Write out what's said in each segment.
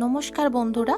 নমস্কার বন্ধুরা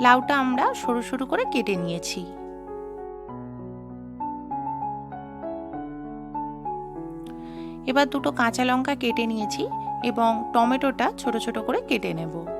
লাউটা আমরা সরু সরু করে কেটে নিয়েছি। এবার দুটো কাঁচা লঙ্কা কেটে নিয়েছি এবং টমেটোটা ছোট ছোট করে কেটে নেব।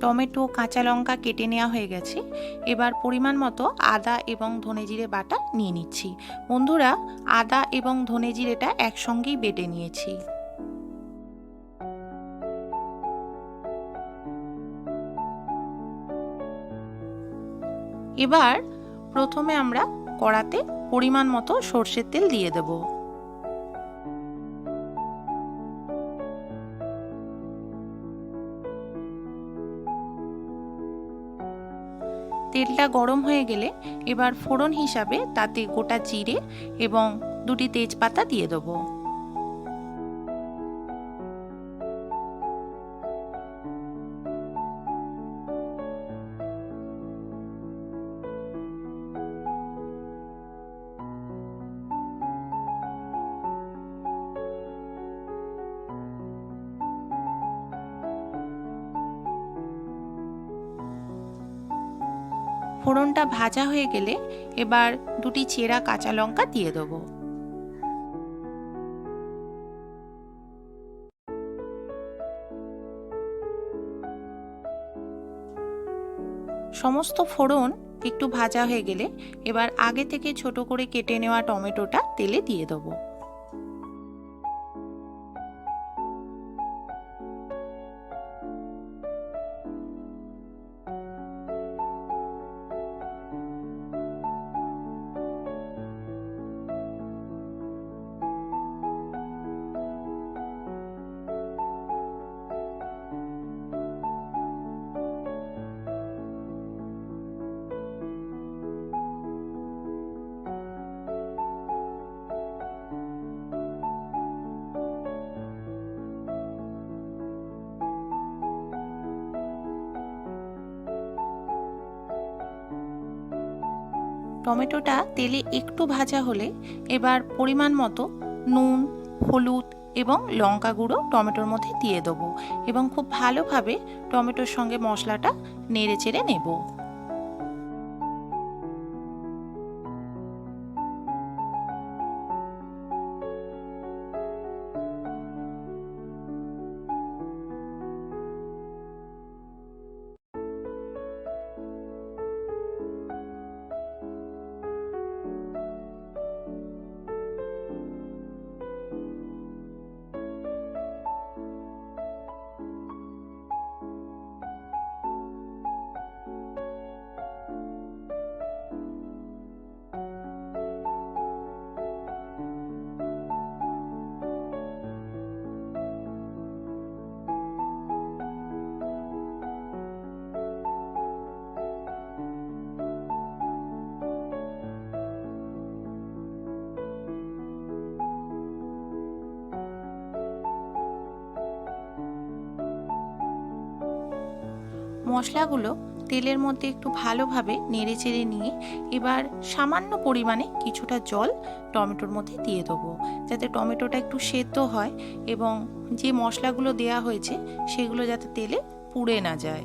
টমেটো, কাঁচা লঙ্কা কেটে নেওয়া হয়ে গেছে। এবার পরিমাণ মতো আদা এবং ধনে জিরে বাটা নিয়ে নিচ্ছি। বন্ধুরা, আদা এবং ধনে জিরেটা একসঙ্গেই বেটে নিয়েছি। এবার প্রথমে আমরা কড়াতে পরিমাণ মতো সর্ষের তেল দিয়ে দেব। তেলটা গরম হয়ে গেলে এবার ফোড়ন হিসাবে তাতে গোটা জিরে এবং দুটি তেজপাতা দিয়ে দেবো। ফোড়নটা ভাজা হয়ে গেলে এবার দুটি চেরা কাঁচা লঙ্কা দিয়ে দেবো। সমস্ত ফোড়ন একটু ভাজা হয়ে গেলে এবার আগে থেকে ছোট করে কেটে নেওয়া টমেটোটা তেলে দিয়ে দেবো। টমেটোটা তেলে একটু ভাজা হলে এবার পরিমাণ মতো নুন, হলুদ এবং লঙ্কা গুঁড়ো টমেটোর মধ্যে দিয়ে দেবো এবং খুব ভালোভাবে টমেটোর সঙ্গে মশলাটা নেড়ে চেড়ে নেব। মশলাগুলো তেলের মধ্যে একটু ভালোভাবে নেড়ে চেড়ে নিয়ে এবার সামান্য পরিমাণে কিছুটা জল টমেটোর মধ্যে দিয়ে দেবো। যাতে টমেটোটা একটু সেদ্ধ হয় এবং যে মশলাগুলো দেয়া হয়েছে সেগুলো যাতে তেলে পুড়ে না যায়।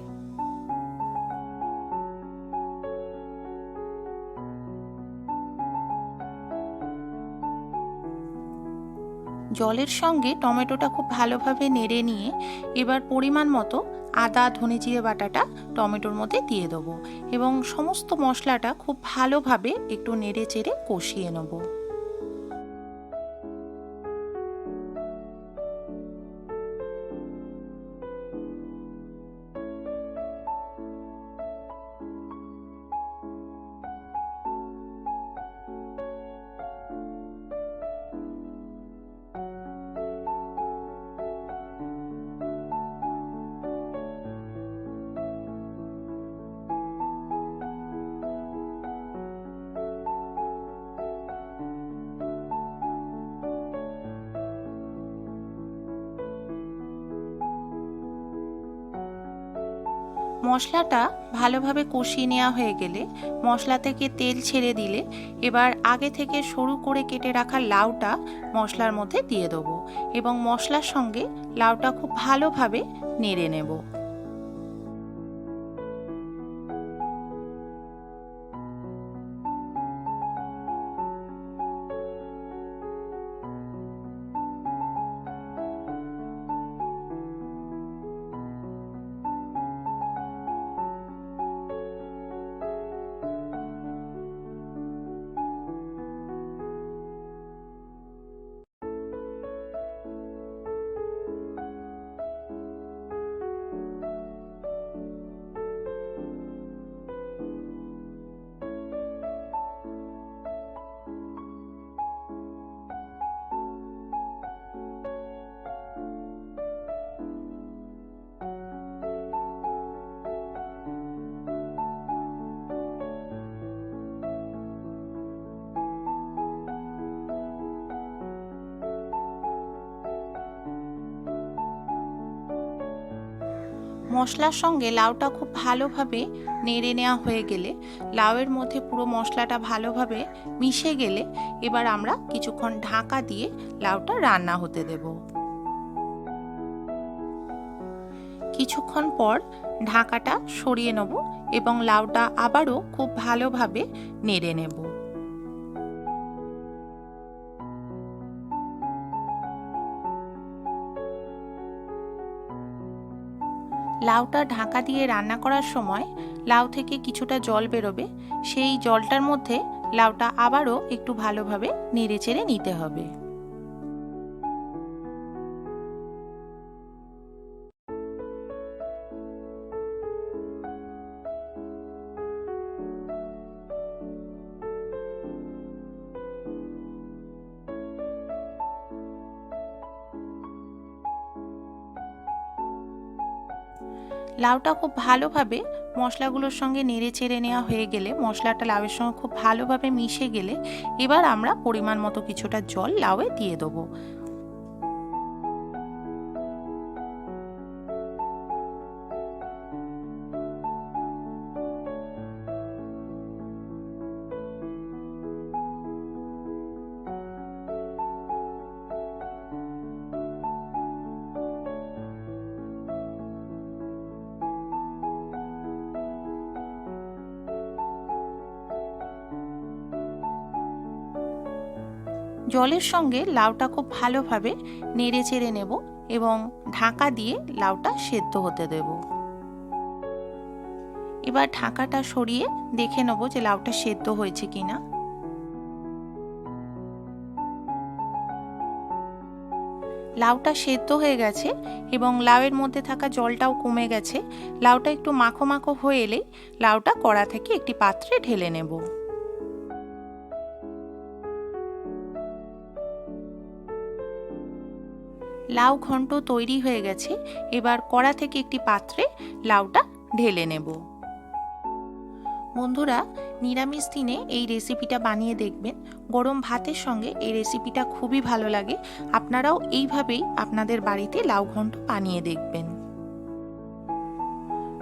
জলের সঙ্গে টমেটোটা খুব ভালোভাবে নেড়ে নিয়ে এবার পরিমাণ মতো আদা ধনে জিরে বাটাটা টমেটোর মধ্যে দিয়ে দেবো এবং সমস্ত মশলাটা খুব ভালোভাবে একটু নেড়ে চেড়ে কষিয়ে নেব। মশলাটা ভালোভাবে কষিয়ে নেওয়া হয়ে গেলে মশলা থেকে তেল ছেড়ে দিলে এবার আগে থেকে সরু করে কেটে রাখা লাউটা মশলার মধ্যে দিয়ে দেবো এবং মশলার সঙ্গে লাউটা খুব ভালোভাবে নেড়ে নেব। মশলার সঙ্গে লাউটা খুব ভালোভাবে নেড়ে নেওয়া হয়ে গেলে লাউয়ের মধ্যে পুরো মশলাটা ভালোভাবে মিশে গেলে এবার আমরা কিছুক্ষণ ঢাকা দিয়ে লাউটা রান্না হতে দেব। কিছুক্ষণ পর ঢাকাটা সরিয়ে নেব এবং লাউটা আবারও খুব ভালোভাবে নেড়ে নেব। লাউটা ঢাকা দিয়ে রান্না করার সময় লাউ থেকে কিছুটা জল বেরোবে, সেই জলটার মধ্যে লাউটা আবারও একটু ভালোভাবে নেড়ে চেড়ে নিতে হবে। লাউটা খুব ভালোভাবে মশলাগুলোর সঙ্গে নেড়ে চেড়ে নেওয়া হয়ে গেলে মশলাটা লাউয়ের সঙ্গে খুব ভালোভাবে মিশে গেলে এবার আমরা পরিমাণ মতো কিছুটা জল লাউয়ে দিয়ে দেবো। জলের সঙ্গে লাউটা খুব ভালোভাবে নেড়ে চেড়ে নেব এবং ঢাকা দিয়ে লাউটা সেদ্ধ হতে দেব। এবার ঢাকাটা সরিয়ে দেখে নেব যে লাউটা সেদ্ধ হয়েছে কিনা। লাউটা সেদ্ধ হয়ে গেছে এবং লাউয়ের মধ্যে থাকা জলটাও কমে গেছে। লাউটা একটু মাখো মাখো হয়ে এলেই লাউটা কড়া থেকে একটি পাত্রে ঢেলে নেব। লাউ ঘন্ট তৈরি হয়ে গেছে। এবার কড়া থেকে একটি পাত্রে লাউটা ঢেলে নেব। বন্ধুরা, নিরামিষ দিনে এই রেসিপিটা বানিয়ে দেখবেন। গরম ভাতের সঙ্গে এই রেসিপিটা খুবই ভালো লাগে। আপনারাও এইভাবেই আপনাদের বাড়িতে লাউ ঘন্ট বানিয়ে দেখবেন।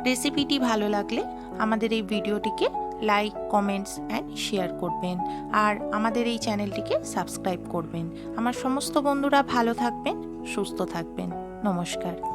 রেসিপিটি ভালো লাগলে আমাদের এই ভিডিওটিকে লাইক কমেন্টস অ্যান্ড শেয়ার করবেন। আর আমাদের এই চ্যানেলটিকে সাবস্ক্রাইব করবেন। আমার সমস্ত বন্ধুরা ভালো থাকবেন, সুস্থ থাকবেন। নমস্কার।